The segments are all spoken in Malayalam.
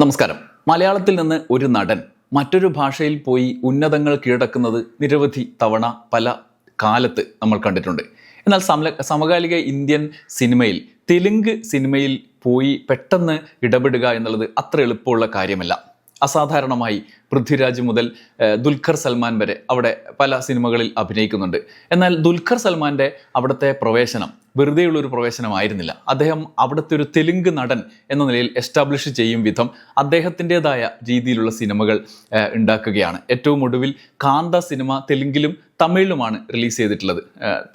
നമസ്കാരം. മലയാളത്തിൽ നിന്ന് ഒരു നടൻ മറ്റൊരു ഭാഷയിൽ പോയി ഉന്നതങ്ങൾ കീഴടക്കുന്നത് നിരവധി തവണ പല കാലത്ത് നമ്മൾ കണ്ടിട്ടുണ്ട്. എന്നാൽ സമല സമകാലിക ഇന്ത്യൻ സിനിമയിൽ തെലുങ്ക് സിനിമയിൽ പോയി പെട്ടെന്ന് ഇടപെടുക എന്നുള്ളത് അത്ര എളുപ്പമുള്ള കാര്യമല്ല. അസാധാരണമായി പൃഥ്വിരാജ് മുതൽ ദുൽഖർ സൽമാൻ വരെ അവിടെ പല സിനിമകളിൽ അഭിനയിക്കുന്നുണ്ട്. എന്നാൽ ദുൽഖർ സൽമാന്റെ അവിടുത്തെ പ്രവേശനം വെറുതെയുള്ള ഒരു പ്രവേശനമായിരുന്നില്ല. അദ്ദേഹം അവിടുത്തെ ഒരു തെലുങ്ക് നടൻ എന്ന നിലയിൽ എസ്റ്റാബ്ലിഷ് ചെയ്യും വിധം അദ്ദേഹത്തിന്റെതായ രീതിയിലുള്ള സിനിമകൾ ഉണ്ടാക്കുകയാണ്. ഏറ്റവും ഒടുവിൽ കാന്ത സിനിമ തെലുങ്കിലും തമിഴിലുമാണ് റിലീസ് ചെയ്തിട്ടുള്ളത്.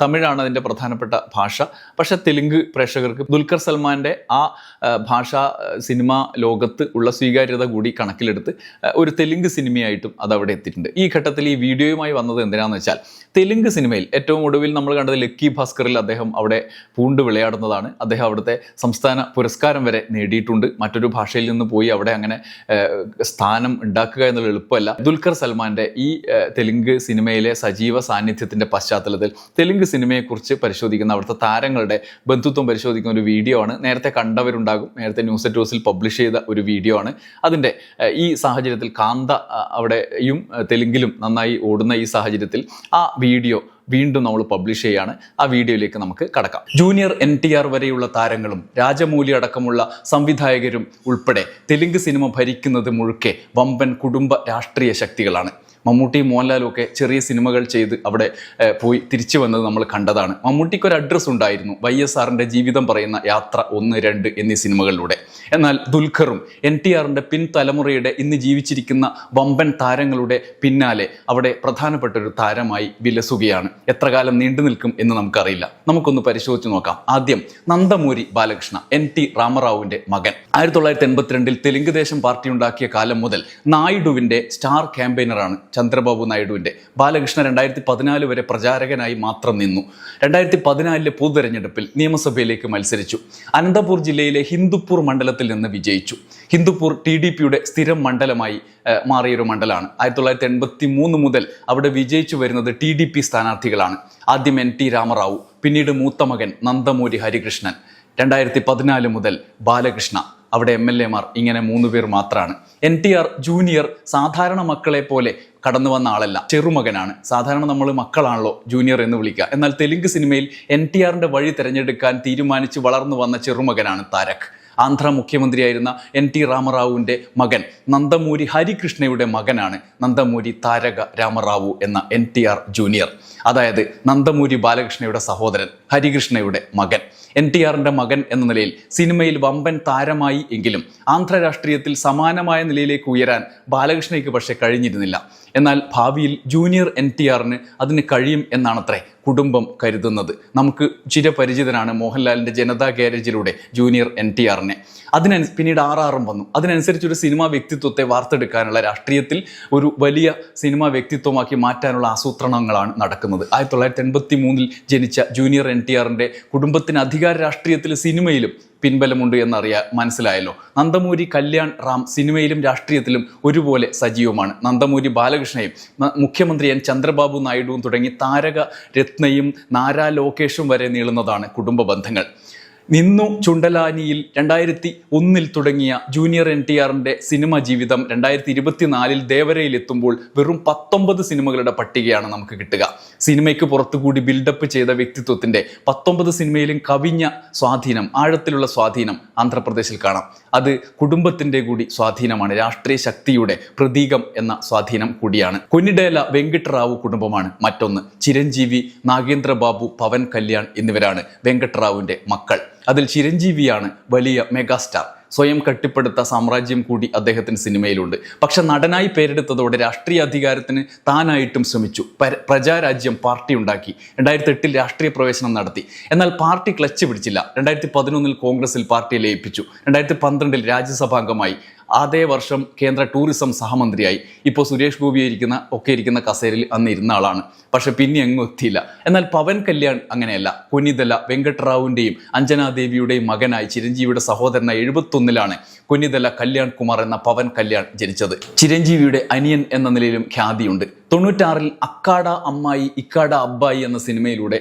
തമിഴാണ് അതിന്റെ പ്രധാനപ്പെട്ട ഭാഷ. പക്ഷേ തെലുങ്ക് പ്രേക്ഷകർക്ക് ദുൽഖർ സൽമാന്റെ ആ ഭാഷ സിനിമ ലോകത്ത് ഉള്ള സ്വീകാര്യത കൂടി കണക്കിലെടുത്ത് ഒരു തെലുങ്ക് സിനിമയായിട്ടും അത് അവിടെ എത്തിയിട്ടുണ്ട്. ഈ ഘട്ടത്തിൽ ഈ വീഡിയോയുമായി വന്നത് എന്തിനാണെന്ന് വെച്ചാൽ തെലുങ്ക് സിനിമയിൽ ഏറ്റവും ഒടുവിൽ നമ്മൾ കണ്ടത് ലക്കി ഭാസ്കറിൽ അദ്ദേഹം അവിടെ പൂണ്ട് വിളയാടുന്നതാണ്. അദ്ദേഹം അവിടുത്തെ സംസ്ഥാന പുരസ്കാരം വരെ നേടിയിട്ടുണ്ട്. മറ്റൊരു ഭാഷയിൽ നിന്ന് പോയി അവിടെ അങ്ങനെ സ്ഥാനം ഉണ്ടാക്കുക എന്നുള്ള എളുപ്പമല്ല. ദുൽഖർ സൽമാന്റെ ഈ തെലുങ്ക് സിനിമയിലെ സജീവ സാന്നിധ്യത്തിന്റെ പശ്ചാത്തലത്തിൽ തെലുങ്ക് സിനിമയെക്കുറിച്ച് പരിശോധിക്കുന്ന അവിടുത്തെ താരങ്ങളുടെ ബന്ധുത്വം പരിശോധിക്കുന്ന ഒരു വീഡിയോ ആണ്. നേരത്തെ കണ്ടവരുണ്ടാകും. നേരത്തെ ന്യൂസ് എറ്റ് ഹൗസിൽ പബ്ലിഷ് ചെയ്ത ഒരു വീഡിയോ ആണ്. അതിന്റെ ഈ സാഹചര്യത്തിൽ കാന്ത അവിടെയും തെലുങ്കിലും നന്നായി ഓടുന്ന ഈ സാഹചര്യത്തിൽ ആ വീഡിയോ വീണ്ടും നമ്മൾ പബ്ലിഷ് ചെയ്യാണ്. ആ വീഡിയോയിലേക്ക് നമുക്ക് കടക്കാം. ജൂനിയർ എൻ ടി ആർ വരെയുള്ള താരങ്ങളും രാജമൂലി അടക്കമുള്ള സംവിധായകരും ഉൾപ്പെടെ തെലുങ്ക് സിനിമ ഭരിക്കുന്നത് മുഴുക്കെ വമ്പൻ കുടുംബ രാഷ്ട്രീയ ശക്തികളാണ്. മമ്മൂട്ടിയും മോഹൻലാലും ഒക്കെ ചെറിയ സിനിമകൾ ചെയ്ത് അവിടെ പോയി തിരിച്ചു വന്നത് നമ്മൾ കണ്ടതാണ്. മമ്മൂട്ടിക്ക് ഒരു അഡ്രസ്സ് ഉണ്ടായിരുന്നു. വൈ എസ് ആറിന്റെ ജീവിതം പറയുന്ന യാത്ര ഒന്ന് രണ്ട് എന്നീ സിനിമകളിലൂടെ. എന്നാൽ ദുൽഖറും എൻ ടി ആറിന്റെ പിൻതലമുറയുടെ ഇന്ന് ജീവിച്ചിരിക്കുന്ന വമ്പൻ താരങ്ങളുടെ പിന്നാലെ അവിടെ പ്രധാനപ്പെട്ട ഒരു താരമായി വിലസുകയാണ്. എത്ര കാലം നീണ്ടു നിൽക്കും എന്ന് നമുക്കറിയില്ല. നമുക്കൊന്ന് പരിശോധിച്ച് നോക്കാം. ആദ്യം നന്ദമൂരി ബാലകൃഷ്ണ എൻ ടി രാമറാവുവിന്റെ മകൻ. ആയിരത്തി തൊള്ളായിരത്തി എൺപത്തിരണ്ടിൽ തെലുങ്ക് ദേശം പാർട്ടി ഉണ്ടാക്കിയ കാലം മുതൽ നായിഡുവിന്റെ സ്റ്റാർ ക്യാമ്പയിനറാണ് ചന്ദ്രബാബു നായിഡുവിന്റെ. ബാലകൃഷ്ണൻ രണ്ടായിരത്തി പതിനാല് വരെ പ്രചാരകനായി മാത്രം നിന്നു. രണ്ടായിരത്തി പതിനാലിലെ പൊതുതെരഞ്ഞെടുപ്പിൽ നിയമസഭയിലേക്ക് മത്സരിച്ചു. അനന്തപൂർ ജില്ലയിലെ ഹിന്ദുപ്പൂർ മണ്ഡലത്തിൽ നിന്ന് വിജയിച്ചു. ഹിന്ദുപ്പൂർ ടി ഡി പിയുടെ സ്ഥിരം മണ്ഡലമായി മാറിയൊരു മണ്ഡലമാണ് ആയിരത്തി തൊള്ളായിരത്തി എൺപത്തി മൂന്ന് മുതൽ അവിടെ വിജയിച്ചു വരുന്നത് ടി ഡി പി സ്ഥാനാർത്ഥികളാണ്. ആദ്യം എൻ ടി രാമറാവു പിന്നീട് മൂത്ത മകൻ നന്ദമൂരി ഹരികൃഷ്ണൻ. രണ്ടായിരത്തി പതിനാല് മുതൽ ബാലകൃഷ്ണ അവിടെ എം എൽ എമാർ ഇങ്ങനെ മൂന്ന് പേർ മാത്രമാണ് എൻ ടി ആർ ജൂനിയർ സാധാരണ മക്കളെ പോലെ കടന്നു വന്ന ആളല്ല. ചെറുമകനാണ്. സാധാരണ നമ്മൾ മക്കളാണല്ലോ ജൂനിയർ എന്ന് വിളിക്കുക. എന്നാൽ തെലുങ്ക് സിനിമയിൽ എൻ ടി ആറിന്റെ വഴി തിരഞ്ഞെടുക്കാൻ തീരുമാനിച്ച് വളർന്നു വന്ന ചെറുമകനാണ് താരക്. ആന്ധ്ര മുഖ്യമന്ത്രിയായിരുന്ന എൻ ടി രാമറാവുവിന്റെ മകൻ നന്ദമൂരി ഹരികൃഷ്ണയുടെ മകനാണ് നന്ദമൂരി താരക രാമറാവു എന്ന എൻ ടി ആർ ജൂനിയർ. അതായത് നന്ദമൂരി ബാലകൃഷ്ണയുടെ സഹോദരൻ ഹരികൃഷ്ണയുടെ മകൻ. എൻ ടി ആറിന്റെ മകൻ എന്ന നിലയിൽ സിനിമയിൽ വമ്പൻ താരമായി എങ്കിലും ആന്ധ്ര രാഷ്ട്രീയത്തിൽ സമാനമായ നിലയിലേക്ക് ഉയരാൻ ബാലകൃഷ്ണയ്ക്ക് പക്ഷേ കഴിഞ്ഞിരുന്നില്ല. എന്നാൽ ഭാവിയിൽ ജൂനിയർ എൻ ടി ആറിന് അതിന് കഴിയും എന്നാണത്രേ കുടുംബം കരുതുന്നത്. നമുക്ക് ചിരപരിചിതനാണ് മോഹൻലാലിന്റെ ജനതാ ഗാരേജിലൂടെ ജൂനിയർ എൻ ടി ആറിനെ. അതിനനുസ പിന്നീട് ആർ ആറും വന്നു. അതിനനുസരിച്ച് ഒരു സിനിമാ വ്യക്തിത്വത്തെ വാർത്തെടുക്കാനുള്ള രാഷ്ട്രീയത്തിൽ ഒരു വലിയ സിനിമാ വ്യക്തിത്വമാക്കി മാറ്റാനുള്ള ആസൂത്രണങ്ങളാണ് നടക്കുന്നത്. ആയിരത്തി തൊള്ളായിരത്തി എൺപത്തി മൂന്നിൽ ജനിച്ച ജൂനിയർ എൻ ടി ആറിന്റെ കുടുംബത്തിന് അധികാര രാഷ്ട്രീയത്തിൽ സിനിമയിലും പിൻബലമുണ്ട് എന്നറിയാ മനസ്സിലായല്ലോ. നന്ദമൂരി കല്യാൺ റാം സിനിമയിലും രാഷ്ട്രീയത്തിലും ഒരുപോലെ സജീവമാണ്. നന്ദമൂരി ബാലകൃഷ്ണയും മുഖ്യമന്ത്രി എൻ ചന്ദ്രബാബു നായിഡുവും തുടങ്ങി താരക രത്നയും നാരാ ലോകേഷും വരെ നീളുന്നതാണ് കുടുംബ ബന്ധങ്ങൾ. നിന്നു ചുണ്ടലാനിയിൽ രണ്ടായിരത്തി ഒന്നിൽ തുടങ്ങിയ ജൂനിയർ എൻ ടി ആറിന്റെ സിനിമ ജീവിതം രണ്ടായിരത്തി ഇരുപത്തിനാലിൽ ദേവരയിൽ എത്തുമ്പോൾ വെറും പത്തൊമ്പത് സിനിമകളുടെ പട്ടികയാണ് നമുക്ക് കിട്ടുക. സിനിമയ്ക്ക് പുറത്തുകൂടി ബിൽഡപ്പ് ചെയ്ത വ്യക്തിത്വത്തിന്റെ പത്തൊമ്പത് സിനിമയിലും കവിഞ്ഞ സ്വാധീനം ആഴത്തിലുള്ള സ്വാധീനം ആന്ധ്രാപ്രദേശിൽ കാണാം. അത് കുടുംബത്തിന്റെ കൂടി സ്വാധീനമാണ് രാഷ്ട്രീയ ശക്തിയുടെ പ്രതീകം എന്ന സ്വാധീനം കൂടിയാണ്. കുഞ്ഞിടേല വെങ്കട്ടറാവു കുടുംബമാണ് മറ്റൊന്ന്. ചിരഞ്ജീവി നാഗേന്ദ്ര ബാബു പവൻ കല്യാൺ എന്നിവരാണ് വെങ്കട്ടറാവുവിന്റെ മക്കൾ. അതിൽ ചിരഞ്ജീവിയാണ് വലിയ മെഗാസ്റ്റാർ. സ്വയം കെട്ടിപ്പടുത്ത സാമ്രാജ്യം കൂടി അദ്ദേഹത്തിന് സിനിമയിലുണ്ട്. പക്ഷെ നടനായി പേരെടുത്തതോടെ രാഷ്ട്രീയ അധികാരത്തിന് താനായിട്ടും ശ്രമിച്ചു. പര- പ്രജാരാജ്യം പാർട്ടി ഉണ്ടാക്കി. രണ്ടായിരത്തി എട്ടിൽ രാഷ്ട്രീയ പ്രവേശനം നടത്തി. എന്നാൽ പാർട്ടി ക്ലച്ച് പിടിച്ചില്ല. രണ്ടായിരത്തി പതിനൊന്നിൽ കോൺഗ്രസിൽ പാർട്ടിയെ ലയിപ്പിച്ചു. രണ്ടായിരത്തി പന്ത്രണ്ടിൽ രാജ്യസഭാംഗമായി. അതേ വർഷം കേന്ദ്ര ടൂറിസം സഹമന്ത്രിയായി. ഇപ്പോൾ സുരേഷ് ഗോപി ഇരിക്കുന്ന ഒക്കെ ഇരിക്കുന്ന കസേരയിൽ അന്ന് ഇരുന്ന ആളാണ്. പക്ഷെ പിന്നെ അങ്ങ് എത്തിയില്ല. എന്നാൽ പവൻ കല്യാൺ അങ്ങനെയല്ല. കുനിതല വെങ്കട്ടറാവുവിന്റെയും അഞ്ജനാദേവിയുടെയും മകനായി ചിരഞ്ജീവിയുടെ സഹോദരനായി എഴുപത്തൊന്നിലാണ് കുനിതല കല്യാൺ കുമാർ എന്ന പവൻ കല്യാൺ ജനിച്ചത്. ചിരഞ്ജീവിയുടെ അനിയൻ എന്ന നിലയിലും ഖ്യാതിയുണ്ട്. തൊണ്ണൂറ്റാറിൽ അക്കാട അമ്മായി ഇക്കാട അബ്ബായി എന്ന സിനിമയിലൂടെ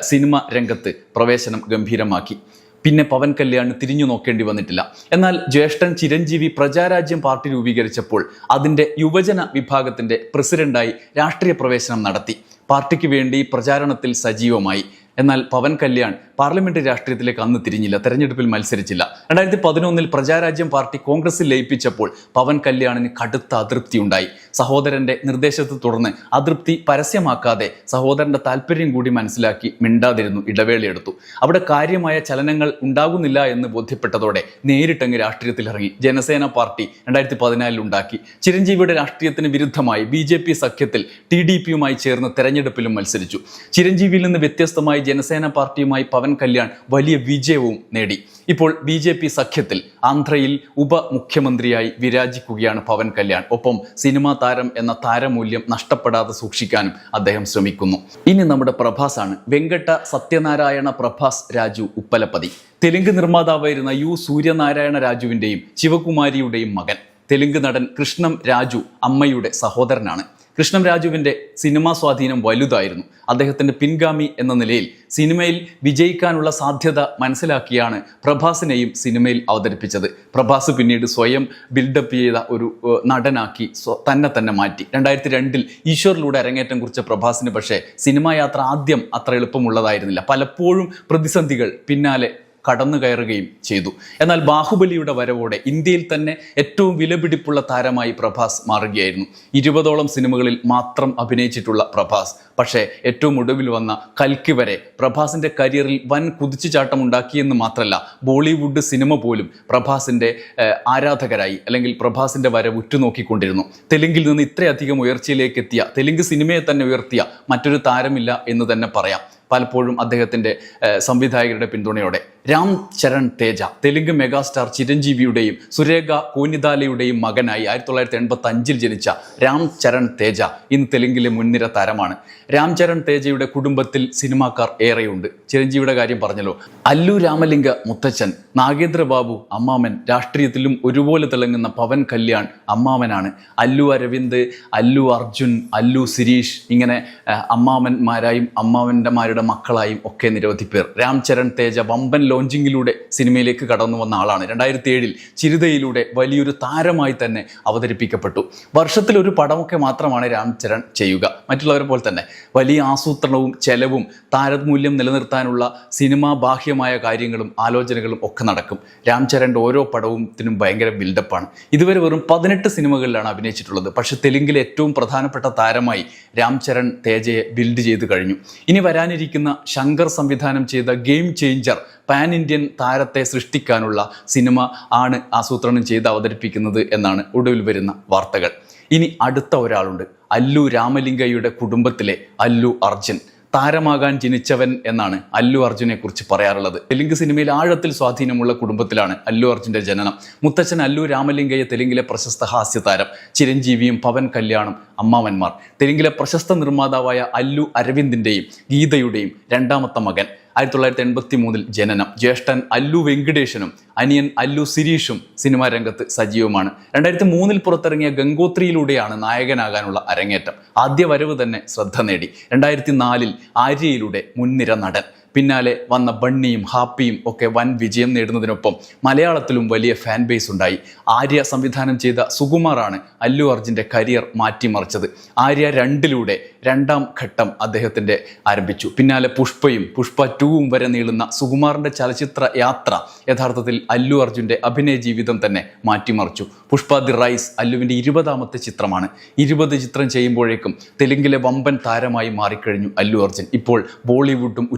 സിനിമ രംഗത്ത് പ്രവേശനം ഗംഭീരമാക്കി. പിന്നെ പവൻ കല്യാൺ തിരിഞ്ഞു നോക്കേണ്ടി വന്നിട്ടില്ല. എന്നാൽ ജ്യേഷ്ഠൻ ചിരഞ്ജീവി പ്രജാരാജ്യം പാർട്ടി രൂപീകരിച്ചപ്പോൾ അതിന്റെ യുവജന വിഭാഗത്തിന്റെ പ്രസിഡന്റായി രാഷ്ട്രീയ പ്രവേശനം നടത്തി. പാർട്ടിക്ക് വേണ്ടി പ്രചാരണത്തിൽ സജീവമായി. എന്നാൽ പവൻ കല്യാൺ പാർലമെന്റ് രാഷ്ട്രീയത്തിലേക്ക് അന്ന് തിരിഞ്ഞില്ല തെരഞ്ഞെടുപ്പിൽ മത്സരിച്ചില്ല. രണ്ടായിരത്തി പതിനൊന്നിൽ പ്രജാരാജ്യം പാർട്ടി കോൺഗ്രസിൽ ലയിപ്പിച്ചപ്പോൾ പവൻ കല്യാണിന് കടുത്ത അതൃപ്തി ഉണ്ടായി. സഹോദരന്റെ നിർദ്ദേശത്തെ തുടർന്ന് അതൃപ്തി പരസ്യമാക്കാതെ സഹോദരന്റെ താല്പര്യം കൂടി മനസ്സിലാക്കി മിണ്ടാതിരുന്നു ഇടവേളയെടുത്തു അവിടെ കാര്യമായ ചലനങ്ങൾ ഉണ്ടാകുന്നില്ല എന്ന് ബോധ്യപ്പെട്ടതോടെ നേരിട്ടങ്ങ് രാഷ്ട്രീയത്തിൽ ഇറങ്ങി ജനസേന പാർട്ടി രണ്ടായിരത്തി പതിനാലിൽ ഉണ്ടാക്കി. ചിരഞ്ജീവിയുടെ രാഷ്ട്രീയത്തിന് വിരുദ്ധമായി ബി ജെ പി സഖ്യത്തിൽ ടി ഡി പിയുമായി ചേർന്ന് തെരഞ്ഞെടുപ്പിലും മത്സരിച്ചു. ചിരഞ്ജീവിയിൽ നിന്ന് വ്യത്യസ്തമായി ജനസേന പാർട്ടിയുമായി പവൻ കല്യാൺ വലിയ വിജയവും നേടി. ഇപ്പോൾ ബി ജെ പി സഖ്യത്തിൽ ആന്ധ്രയിൽ ഉപമുഖ്യമന്ത്രിയായി വിരാജിക്കുകയാണ് പവൻ കല്യാൺ. ഒപ്പം സിനിമാ താരം എന്ന താരമൂല്യം നഷ്ടപ്പെടാതെ സൂക്ഷിക്കാനും അദ്ദേഹം ശ്രമിക്കുന്നു. ഇനി നമ്മുടെ പ്രഭാസാണ്. വെങ്കട്ട സത്യനാരായണ പ്രഭാസ് രാജു ഉപ്പലപ്പതി. തെലുങ്ക് നിർമ്മാതാവായിരുന്ന യു സൂര്യനാരായണ രാജുവിന്റെയും ശിവകുമാരിയുടെയും മകൻ. തെലുങ്ക് നടൻ കൃഷ്ണം രാജു അമ്മയുടെ സഹോദരനാണ്. കൃഷ്ണം രാജുവിന്റെ സിനിമാ സ്വാധീനം വലുതായിരുന്നു. അദ്ദേഹത്തിന്റെ പിൻഗാമി എന്ന നിലയിൽ സിനിമയിൽ വിജയിക്കാനുള്ള സാധ്യത മനസ്സിലാക്കിയാണ് പ്രഭാസിനെയും സിനിമയിൽ അവതരിപ്പിച്ചത്. പ്രഭാസ് പിന്നീട് സ്വയം ബിൽഡപ്പ് ചെയ്ത ഒരു നടനാക്കി തന്നെ തന്നെ മാറ്റി. രണ്ടായിരത്തി രണ്ടിൽ ഈശ്വറിലൂടെ അരങ്ങേറ്റം കുറിച്ച പ്രഭാസിന് പക്ഷേ സിനിമാ യാത്ര ആദ്യം അത്ര എളുപ്പമുള്ളതായിരുന്നില്ല. പലപ്പോഴും പ്രതിസന്ധികൾ പിന്നാലെ കടന്നു കയറുകയും ചെയ്തു. എന്നാൽ ബാഹുബലിയുടെ വരവോടെ ഇന്ത്യയിൽ തന്നെ ഏറ്റവും വിലപിടിപ്പുള്ള താരമായി പ്രഭാസ് മാറുകയായിരുന്നു. ഇരുപതോളം സിനിമകളിൽ മാത്രം അഭിനയിച്ചിട്ടുള്ള പ്രഭാസ്. പക്ഷേ ഏറ്റവും ഒടുവിൽ വന്ന കൽക്കി വരെ പ്രഭാസിന്റെ കരിയറിൽ വൻ കുതിച്ചുചാട്ടം ഉണ്ടാക്കിയെന്ന് മാത്രമല്ല ബോളിവുഡ് സിനിമ പോലും പ്രഭാസിന്റെ ആരാധകരായി അല്ലെങ്കിൽ പ്രഭാസിന്റെ വരവ് ഉറ്റുനോക്കിക്കൊണ്ടിരുന്നു. തെലുങ്കിൽ നിന്ന് ഇത്രയധികം ഉയർച്ചയിലേക്ക് എത്തിയ തെലുങ്ക് സിനിമയെ തന്നെ ഉയർത്തിയ മറ്റൊരു താരമില്ല എന്ന് തന്നെ പറയാം. പലപ്പോഴും അദ്ദേഹത്തിന്റെ സംവിധായകരുടെ പിന്തുണയോടെ. രാം ചരൺ തേജ തെലുങ്ക് മെഗാസ്റ്റാർ ചിരഞ്ജീവിയുടെയും സുരേഖ കോനിദാലയുടെയും മകനായി ആയിരത്തി തൊള്ളായിരത്തി എൺപത്തി അഞ്ചിൽ ജനിച്ച രാം ചരൺ തേജ ഇന്ന് തെലുങ്കിലെ മുൻനിര താരമാണ്. രാം ചരൺ തേജയുടെ കുടുംബത്തിൽ സിനിമാക്കാർ ഏറെയുണ്ട്. ചിരഞ്ജീവിയുടെ കാര്യം പറഞ്ഞല്ലോ. അല്ലു രാമലിംഗ മുത്തച്ഛൻ നാഗേന്ദ്ര ബാബു അമ്മാമൻ രാഷ്ട്രീയത്തിലും ഒരുപോലെ തിളങ്ങുന്ന പവൻ കല്യാൺ അമ്മാമനാണ്. അല്ലു അരവിന്ദ് അല്ലു അർജുൻ അല്ലു സിരീഷ് ഇങ്ങനെ അമ്മാമന്മാരായും അമ്മാവന്മാരുടെ മക്കളായും ഒക്കെ നിരവധി പേർ. രാം ചരൺ തേജ വമ്പൻ ലോഞ്ചിങ്ങിലൂടെ സിനിമയിലേക്ക് കടന്നു വന്ന ആളാണ്. രണ്ടായിരത്തി ഏഴിൽ ചിരിതയിലൂടെ വലിയൊരു താരമായി തന്നെ അവതരിപ്പിക്കപ്പെട്ടു. വർഷത്തിൽ ഒരു പടമൊക്കെ മാത്രമാണ് രാം ചരൺ ചെയ്യുക. മറ്റുള്ളവരെ പോലെ തന്നെ വലിയ ആസൂത്രണവും ചെലവും താരമൂല്യം നിലനിർത്താനുള്ള സിനിമാ ബാഹ്യമായ കാര്യങ്ങളും ആലോചനകളും ഒക്കെ നടക്കും. രാം ചരന്റെ ഓരോ പടവുത്തിനും ഭയങ്കര ബിൽഡപ്പാണ്. ഇതുവരെ വെറും പതിനെട്ട് സിനിമകളിലാണ് അഭിനയിച്ചിട്ടുള്ളത്. പക്ഷെ തെലുങ്കിലെ ഏറ്റവും പ്രധാനപ്പെട്ട താരമായി രാം ചരൺ തേജയെ ബിൽഡ് ചെയ്ത് കഴിഞ്ഞു. ഇനി വരാനിരിക്കുന്ന ശങ്കർ സംവിധാനം ചെയ്ത ഗെയിം ചേഞ്ചർ പാൻ ഇന്ത്യൻ താരത്തെ സൃഷ്ടിക്കാനുള്ള സിനിമ ആണ് ആസൂത്രണം ചെയ്ത് അവതരിപ്പിക്കുന്നത് എന്നാണ് ഒടുവിൽ വരുന്ന വാർത്തകൾ. ഇനി അടുത്ത ഒരാളുണ്ട്. അല്ലു രാമലിംഗയുടെ കുടുംബത്തിലെ അല്ലു അർജുൻ. താരമാകാൻ ജനിച്ചവൻ എന്നാണ് അല്ലു അർജുനെ കുറിച്ച് പറയാറുള്ളത്. തെലുങ്ക് സിനിമയിൽ ആഴത്തിൽ സ്വാധീനമുള്ള കുടുംബത്തിലാണ് അല്ലു അർജുന്റെ ജനനം. മുത്തച്ഛൻ അല്ലു രാമലിംഗയെ തെലുങ്കിലെ പ്രശസ്ത ഹാസ്യതാരം ചിരഞ്ജീവിയും പവൻ കല്യാണും അമ്മാവന്മാർ. തെലുങ്കിലെ പ്രശസ്ത നിർമ്മാതാവായ അല്ലു അരവിന്ദിന്റെയും ഗീതയുടെയും രണ്ടാമത്തെ മകൻ. ആയിരത്തി തൊള്ളായിരത്തി എൺപത്തി മൂന്നിൽ ജനനം. ജ്യേഷ്ഠൻ അല്ലു വെങ്കിടേഷനും അനിയൻ അല്ലു സിരീഷും സിനിമാ രംഗത്ത് സജീവമാണ്. രണ്ടായിരത്തി മൂന്നിൽ പുറത്തിറങ്ങിയ ഗംഗോത്രിയിലൂടെയാണ് നായകനാകാനുള്ള അരങ്ങേറ്റം. ആദ്യ വരവ് തന്നെ ശ്രദ്ധ നേടി. രണ്ടായിരത്തി നാലിൽ ആര്യയിലൂടെ മുൻനിര നടൻ. പിന്നാലെ വന്ന ബണ്ണിയും ഹാപ്പിയും ഒക്കെ വൻ വിജയം നേടുന്നതിനൊപ്പം മലയാളത്തിലും വലിയ ഫാൻ ബേസ് ഉണ്ടായി. ആര്യ സംവിധാനം ചെയ്ത സുകുമാറാണ് അല്ലു അർജുന്റെ കരിയർ മാറ്റിമറിച്ചത്. ആര്യ രണ്ടിലൂടെ രണ്ടാം ഘട്ടം അദ്ദേഹത്തിന്റെ ആരംഭിച്ചു. പിന്നാലെ പുഷ്പയും പുഷ്പ ടൂവും വരെ നീളുന്ന സുകുമാറിന്റെ ചലച്ചിത്ര യാത്ര യഥാർത്ഥത്തിൽ അല്ലു അർജുന്റെ അഭിനയ ജീവിതം തന്നെ മാറ്റിമറിച്ചു. പുഷ്പ ദി റൈസ് അല്ലുവിന്റെ ഇരുപതാമത്തെ ചിത്രമാണ്. ഇരുപത് ചിത്രം ചെയ്യുമ്പോഴേക്കും തെലുങ്കിലെ വമ്പൻ താരമായി മാറിക്കഴിഞ്ഞു അല്ലു അർജുൻ. ഇപ്പോൾ ബോളിവുഡും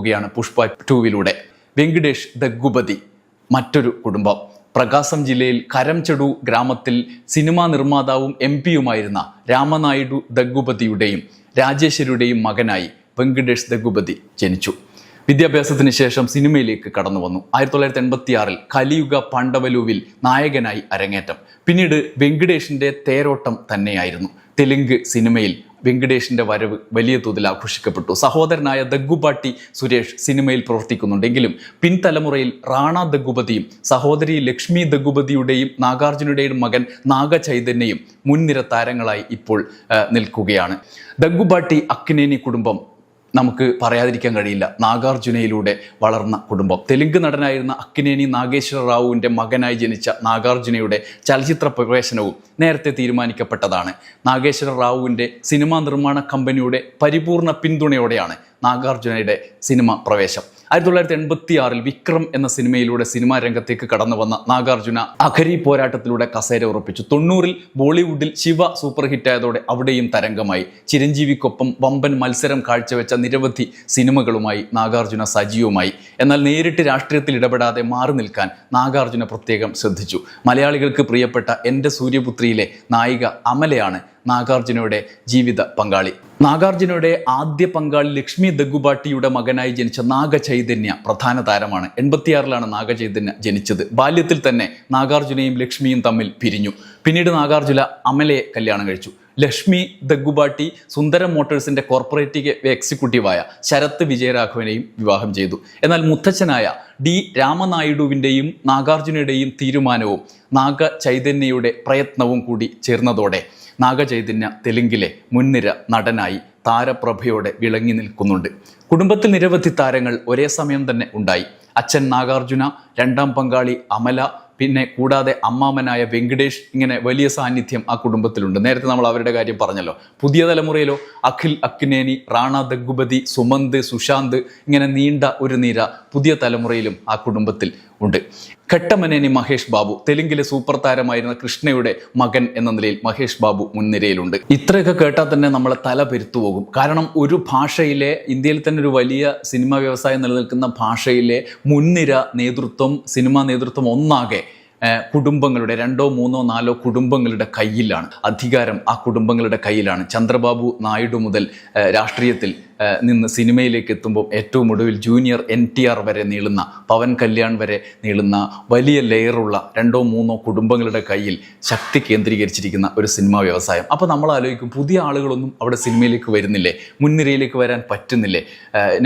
ഉറ്റുനോക്കുകയാണ് പുഷ്പ ടൂവിലൂടെ. വെങ്കിടേഷ് ദഗ്ഗുപതി മറ്റൊരു കുടുംബം. പ്രകാശം ജില്ലയിൽ കരംചെടു ഗ്രാമത്തിൽ സിനിമാ നിർമ്മാതാവും എം പിയുമായിരുന്ന രാമനായിഡു ദഗ്ഗുപതിയുടെയും രാജേശ്വരിയുടെയും മകനായി വെങ്കിടേഷ് ദഗ്ഗുപതി ജനിച്ചു. വിദ്യാഭ്യാസത്തിന് ശേഷം സിനിമയിലേക്ക് കടന്നു വന്നു ആയിരത്തി തൊള്ളായിരത്തി എൺപത്തി ആറിൽ കലിയുഗ പാണ്ഡവലുവിൽ നായകനായി അരങ്ങേറ്റം. പിന്നീട് വെങ്കിടേഷിന്റെ തേരോട്ടം തന്നെയായിരുന്നു. തെലുങ്ക് സിനിമയിൽ വെങ്കടേഷിന്റെ വരവ് വലിയ തോതിൽ ആഘോഷിക്കപ്പെട്ടു. സഹോദരനായ ദഗ്ഗുപാട്ടി സുരേഷ് സിനിമയിൽ പ്രവർത്തിക്കുന്നുണ്ടെങ്കിലും പിൻതലമുറയിൽ റാണ ദഗ്ഗുപതിയും സഹോദരി ലക്ഷ്മി ദഗ്ഗുപതിയുടെയും നാഗാർജുനയുടെയും മകൻ നാഗചൈതന്യയും മുൻനിര താരങ്ങളായി ഇപ്പോൾ നിൽക്കുകയാണ്. ദഗ്ഗുപാട്ടി അക്കിനേനി കുടുംബം നമുക്ക് പറയാതിരിക്കാൻ കഴിയില്ല. നാഗാർജുനയിലൂടെ വളർന്ന കുടുംബം. തെലുങ്ക് നടനായിരുന്ന അക്കിനേനി നാഗേശ്വര റാവുവിന്റെ മകനായി ജനിച്ച നാഗാർജുനയുടെ ചലച്ചിത്ര പ്രവേശനവും നേരത്തെ തീരുമാനിക്കപ്പെട്ടതാണ്. നാഗേശ്വര റാവുവിന്റെ സിനിമാ നിർമ്മാണ കമ്പനിയുടെ പരിപൂർണ പിന്തുണയോടെയാണ് നാഗാർജുനയുടെ സിനിമ പ്രവേശം. ആയിരത്തി തൊള്ളായിരത്തി എൺപത്തി ആറിൽ വിക്രം എന്ന സിനിമയിലൂടെ സിനിമാ രംഗത്തേക്ക് കടന്നു വന്ന നാഗാർജുന അഖരി പോരാട്ടത്തിലൂടെ കസേര ഉറപ്പിച്ചു. തൊണ്ണൂറിൽ ബോളിവുഡിൽ ശിവ സൂപ്പർ ഹിറ്റായതോടെ അവിടെയും തരംഗമായി. ചിരഞ്ജീവിക്കൊപ്പം വമ്പൻ മത്സരം കാഴ്ചവെച്ച നിരവധി സിനിമകളുമായി നാഗാർജുന സജീവമായി. എന്നാൽ നേരിട്ട് രാഷ്ട്രീയത്തിൽ ഇടപെടാതെ മാറി നിൽക്കാൻ നാഗാർജുന പ്രത്യേകം ശ്രദ്ധിച്ചു. മലയാളികൾക്ക് പ്രിയപ്പെട്ട എന്റെ സൂര്യപുത്രിയിലെ നായിക അമലയാണ് നാഗാർജുനയുടെ ജീവിത പങ്കാളി. നാഗാർജുനയുടെ ആദ്യ പങ്കാളി ലക്ഷ്മി ദഗുബാട്ടിയുടെ മകനായി ജനിച്ച നാഗചൈതന്യ പ്രധാന താരമാണ്. എൺപത്തിയാറിലാണ് നാഗചൈതന്യ ജനിച്ചത്. ബാല്യത്തിൽ തന്നെ നാഗാർജുനയും ലക്ഷ്മിയും തമ്മിൽ പിരിഞ്ഞു. പിന്നീട് നാഗാർജുന അമലയെ കല്യാണം കഴിച്ചു. ലക്ഷ്മി ദഗുബാട്ടി സുന്ദരം മോട്ടോഴ്സിന്റെ കോർപ്പറേറ്റീവ് എക്സിക്യൂട്ടീവായ ശരത് വിജയരാഘവനെയും വിവാഹം ചെയ്തു. എന്നാൽ മുത്തച്ഛനായ ഡി രാമനായിഡുവിന്റെയും നാഗാർജുനയുടെയും തീരുമാനവും നാഗ ചൈതന്യയുടെ പ്രയത്നവും കൂടി ചേർന്നതോടെ നാഗചൈതന്യ തെലുങ്കിലെ മുൻനിര നടനായി താരപ്രഭയോടെ വിളങ്ങി നിൽക്കുന്നുണ്ട്. കുടുംബത്തിൽ നിരവധി താരങ്ങൾ ഒരേ സമയം തന്നെ ഉണ്ടായി. അച്ഛൻ നാഗാർജുന രണ്ടാം പങ്കാളി അമല പിന്നെ കൂടാതെ അമ്മാമനായ വെങ്കടേഷ് ഇങ്ങനെ വലിയ സാന്നിധ്യം ആ കുടുംബത്തിലുണ്ട്. നേരത്തെ നമ്മൾ അവരുടെ കാര്യം പറഞ്ഞല്ലോ. പുതിയ തലമുറയിലോ അഖിൽ അക്നേനി റാണ ദഗുപതി സുമന്ത് സുശാന്ത് ഇങ്ങനെ നീണ്ട ഒരു നിര പുതിയ തലമുറയിലും ആ കുടുംബത്തിൽ ഉണ്ട്. ഘട്ടമനേനി മഹേഷ് ബാബു തെലുങ്കിലെ സൂപ്പർ താരമായിരുന്ന കൃഷ്ണയുടെ മകൻ എന്ന നിലയിൽ മഹേഷ് ബാബു മുൻനിരയിലുണ്ട്. ഇത്രയൊക്കെ കേട്ടാൽ തന്നെ നമ്മളെ തല പെരുത്തു പോകും. കാരണം ഒരു ഭാഷയിലെ ഇന്ത്യയിൽ തന്നെ ഒരു വലിയ സിനിമാ വ്യവസായം നിലനിൽക്കുന്ന ഭാഷയിലെ മുൻനിര നേതൃത്വം സിനിമാ നേതൃത്വം ഒന്നാകെ കുടുംബങ്ങളുടെ രണ്ടോ മൂന്നോ നാലോ കുടുംബങ്ങളുടെ കയ്യിലാണ്. അധികാരം ആ കുടുംബങ്ങളുടെ കയ്യിലാണ്. ചന്ദ്രബാബു നായിഡു മുതൽ രാഷ്ട്രീയത്തിൽ നിന്ന് സിനിമയിലേക്ക് എത്തുമ്പോൾ ഏറ്റവും ഒടുവിൽ ജൂനിയർ എൻ ടി ആർ വരെ നീളുന്ന പവൻ കല്യാൺ വരെ നീളുന്ന വലിയ ലെയറുള്ള രണ്ടോ മൂന്നോ കുടുംബങ്ങളുടെ കയ്യിൽ ശക്തി കേന്ദ്രീകരിച്ചിരിക്കുന്ന ഒരു സിനിമാ വ്യവസായം. അപ്പോൾ നമ്മൾ ആലോചിക്കും പുതിയ ആളുകളൊന്നും അവിടെ സിനിമയിലേക്ക് വരുന്നില്ലേ? മുൻനിരയിലേക്ക് വരാൻ പറ്റുന്നില്ലേ?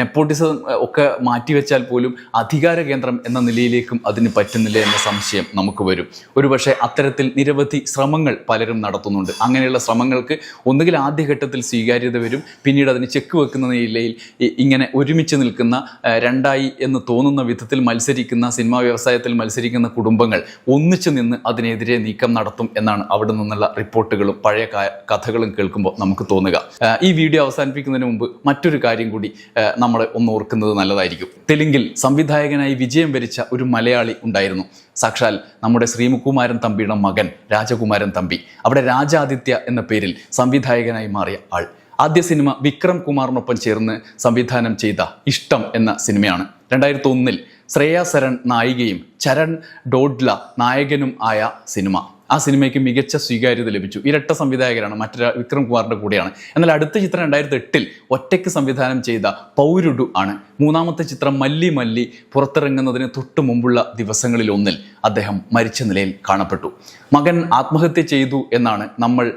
നെപ്പോട്ടിസം ഒക്കെ മാറ്റിവെച്ചാൽ പോലും അധികാര കേന്ദ്രം എന്ന നിലയിലേക്കും അതിന് പറ്റുന്നില്ല എന്ന സംശയം നമുക്ക് വരും. ഒരുപക്ഷെ അത്തരത്തിൽ നിരവധി ശ്രമങ്ങൾ പലരും നടത്തുന്നുണ്ട്. അങ്ങനെയുള്ള ശ്രമങ്ങൾക്ക് ഒന്നുകിൽ ആദ്യഘട്ടത്തിൽ സ്വീകാര്യത വരും പിന്നീട് അതിന് ചെക്ക് വെക്കുന്ന നിലയിൽ ഇങ്ങനെ ഒരുമിച്ച് നിൽക്കുന്ന രണ്ടായി എന്ന് തോന്നുന്ന വിധത്തിൽ മത്സരിക്കുന്ന സിനിമാ വ്യവസായത്തിൽ മത്സരിക്കുന്ന കുടുംബങ്ങൾ ഒന്നിച്ചു നിന്ന് അതിനെതിരെ നീക്കം നടത്തും എന്നാണ് അവിടെ നിന്നുള്ള റിപ്പോർട്ടുകളും പഴയ കഥകളും കേൾക്കുമ്പോൾ നമുക്ക് തോന്നുക. ഈ വീഡിയോ അവസാനിപ്പിക്കുന്നതിന് മുമ്പ് മറ്റൊരു കാര്യം കൂടി നമ്മൾ ഒന്ന് ഓർക്കുന്നത് നല്ലതായിരിക്കും. തെലുങ്കിൽ സംവിധായകനായി വിജയം വരിച്ച ഒരു മലയാളി ഉണ്ടായിരുന്നു. സാക്ഷാൽ നമ്മുടെ ശ്രീമുക്കുമാരൻ തമ്പിയുടെ മകൻ രാജകുമാരൻ തമ്പി. അവിടെ രാജാദിത്യ എന്ന പേരിൽ സംവിധായകനായി മാറിയ ആൾ. ആദ്യ സിനിമ വിക്രം കുമാറിനൊപ്പം ചേർന്ന് സംവിധാനം ചെയ്ത ഇഷ്ടം എന്ന സിനിമയാണ്. രണ്ടായിരത്തി ഒന്നിൽ ശ്രേയ സരൺ നായികയും ചരൺ ഡോഡ്ല നായകനും ആയ സിനിമ. ആ സിനിമയ്ക്ക് മികച്ച സ്വീകാര്യത ലഭിച്ചു. ഇരട്ട സംവിധായകരാണ് മറ്റൊരു വിക്രം കുമാറിന്റെ കൂടെയാണ്. എന്നാൽ അടുത്ത ചിത്രം രണ്ടായിരത്തി എട്ടിൽ ഒറ്റയ്ക്ക് സംവിധാനം ചെയ്ത പൗരുഡു ആണ് മൂന്നാമത്തെ ചിത്രം മല്ലി മല്ലി പുറത്തിറങ്ങുന്നതിന് തൊട്ടു മുമ്പുള്ള ദിവസങ്ങളിൽ ഒന്നിൽ അദ്ദേഹം മരിച്ച നിലയിൽ കാണപ്പെട്ടു. മകൻ ആത്മഹത്യ ചെയ്തു എന്നാണ് നമ്മൾ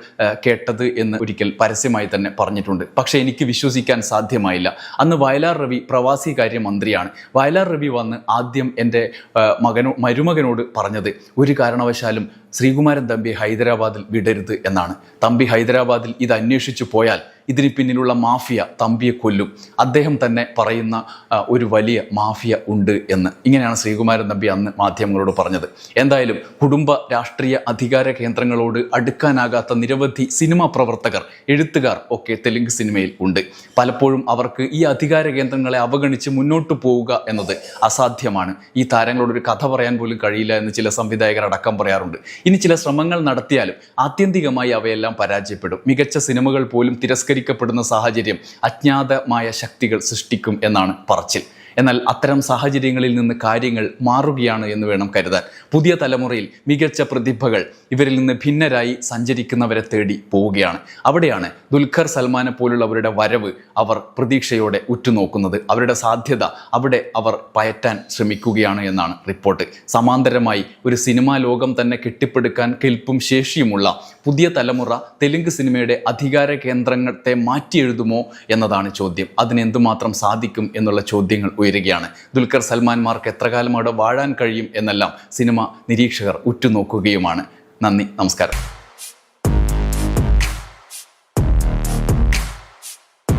കേട്ടത് എന്ന് ഒരിക്കൽ പരസ്യമായി തന്നെ പറഞ്ഞിട്ടുണ്ട്. പക്ഷേ എനിക്ക് വിശ്വസിക്കാൻ സാധ്യമായില്ല. അന്ന് വയലാർ രവി പ്രവാസി കാര്യ മന്ത്രിയാണ്. വയലാർ രവി വന്ന് ആദ്യം എന്റെ മകനോ മരുമകനോട് പറഞ്ഞത് ഒരു കാരണവശാലും ശ്രീകുമാരൻ തമ്പി ഹൈദരാബാദിൽ വിടരുത് എന്നാണ്. തമ്പി ഹൈദരാബാദിൽ ഇത് അന്വേഷിച്ചു പോയാൽ ഇതിന് പിന്നിലുള്ള മാഫിയ തമ്പിയെ കൊല്ലും. അദ്ദേഹം തന്നെ പറയുന്ന ഒരു വലിയ മാഫിയ ഉണ്ട് എന്ന്. ഇങ്ങനെയാണ് ശ്രീകുമാരൻ തമ്പി അന്ന് മാധ്യമങ്ങളോട് പറഞ്ഞത്. എന്തായാലും കുടുംബ രാഷ്ട്രീയ അധികാര കേന്ദ്രങ്ങളോട് അടുക്കാനാകാത്ത നിരവധി സിനിമാ പ്രവർത്തകർ എഴുത്തുകാർ ഒക്കെ തെലുങ്ക് സിനിമയിൽ ഉണ്ട്. പലപ്പോഴും അവർക്ക് ഈ അധികാര കേന്ദ്രങ്ങളെ അവഗണിച്ച് മുന്നോട്ട് പോവുക എന്നത് അസാധ്യമാണ്. ഈ താരങ്ങളോട് ഒരു കഥ പറയാൻ പോലും കഴിയില്ല എന്ന് ചില സംവിധായകർ അടക്കം പറയാറുണ്ട്. ഇനി ചില ശ്രമങ്ങൾ നടത്തിയാലും ആത്യന്തികമായി അവയെല്ലാം പരാജയപ്പെടും. മികച്ച സിനിമകൾ പോലും തിരസ്കരിക്കപ്പെടുന്ന സാഹചര്യം അജ്ഞാതമായ ശക്തികൾ സൃഷ്ടിക്കും എന്നാണ് പറച്ചിൽ. എന്നാൽ അത്തരം സാഹചര്യങ്ങളിൽ നിന്ന് കാര്യങ്ങൾ മാറുകയാണ് എന്ന് വേണം കരുതാൻ. പുതിയ തലമുറയിൽ മികച്ച പ്രതിഭകൾ ഇവരിൽ നിന്ന് ഭിന്നരായി സഞ്ചരിക്കുന്നവരെ തേടി പോവുകയാണ്. അവിടെയാണ് ദുൽഖർ സൽമാനെ പോലുള്ളവരുടെ വരവ് അവർ പ്രതീക്ഷയോടെ ഉറ്റുനോക്കുന്നത്. അവരുടെ സാധ്യത അവിടെ അവർ പയറ്റാൻ ശ്രമിക്കുകയാണ് എന്നാണ് റിപ്പോർട്ട്. സമാന്തരമായി ഒരു സിനിമാ ലോകം തന്നെ കെട്ടിപ്പടുക്കാൻ കെൽപ്പും ശേഷിയുമുള്ള പുതിയ തലമുറ തെലുങ്ക് സിനിമയുടെ അധികാര കേന്ദ്രത്തെ മാറ്റിയെഴുതുമോ എന്നതാണ് ചോദ്യം. അതിനെന്തുമാത്രം സാധിക്കും എന്നുള്ള ചോദ്യങ്ങൾ ഉയരുകയാണ് ദുൽഖർ സൽമാൻമാർക്ക് എത്ര കാലം അവിടെ വാഴാൻ കഴിയും എന്നെല്ലാം സിനിമ നിരീക്ഷകർ ഉറ്റുനോക്കുകയുമാണ്. നന്ദി നമസ്കാരം.